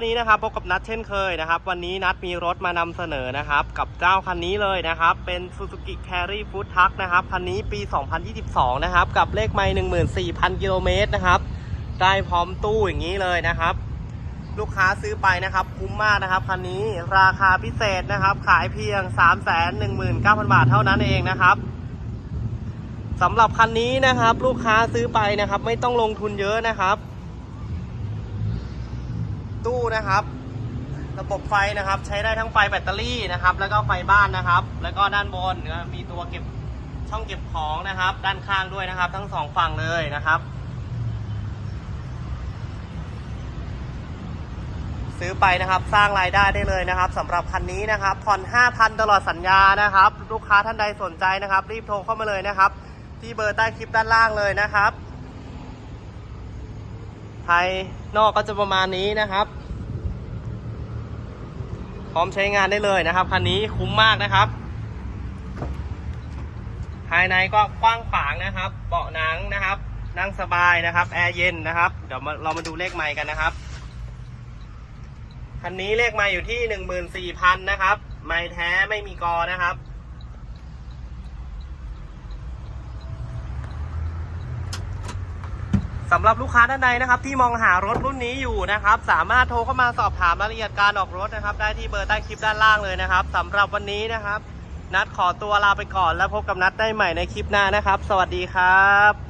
วันนี้นะครับพบกับนัดเช่นเคยนะครับ วันนี้นัดมีรถมานำเสนอนะครับ กับเจ้าคันนี้เลยนะครับ เป็น Suzuki Carry Food Truck นะครับ คันนี้ปี 2022 นะครับ กับเลขไมล์14,000 กิโลเมตรนะครับ ได้พร้อมตู้อย่างนี้เลยนะครับ ลูกค้าซื้อไปนะครับ คุ้มมากนะครับ คันนี้ราคาพิเศษนะครับ ขายเพียง 319,000 บาทเท่านั้นเองนะครับสำหรับคันนี้นะครับ ลูกค้าซื้อไปนะครับ ไม่ต้องลงทุนเยอะนะครับ ตู้นะครับ ระบบไฟนะครับใช้ได้ทั้งไฟแบตเตอรี่นะครับ แล้วก็ไฟบ้านนะครับ แล้วก็ด้านบนนมีตัวเก็บช่องเก็บของนะครับ ด้านข้างด้วยนะครับ ทั้งสองฝั่งเลยนะครับ ซื้อไปนะครับสร้างรายได้ได้เลยนะครับสำหรับคันนี้นะครับผ่อน5,000 ตลอดสัญญานะครับ ลูกค้าท่านใดสนใจนะครับ รีบโทรเข้ามาเลยนะครับ ที่เบอร์ใต้คลิปด้านล่างเลยนะครับ ภายนอกก็จะประมาณนี้นะครับ พร้อมใช้งานได้เลยนะครับคันนี้คุ้มมากนะครับ ภายในก็กว้างขวางนะครับ เบาะหนังนะครับ นั่งสบายนะครับแอร์เย็นนะครับ เดี๋ยวมาเรามาดูเลขไมค์กันนะครับคันนี้เลขไมาอยู่ที่หนึ่งหมื่นสี่พันนะครับ ไม้แท้ไม่มีกอนะครับ สำหรับลูกค้าท่านใดนะครับ ที่มองหารถรุ่นนี้อยู่นะครับ สามารถโทรเข้ามาสอบถามรายละเอียดการออกรถนะครับ ได้ที่เบอร์ใต้คลิปด้านล่างเลยนะครับสำหรับวันนี้นะครับ นัดขอตัวลาไปก่อนแล้วพบกับนัดได้ใหม่ในคลิปหน้านะครับ สวัสดีครับ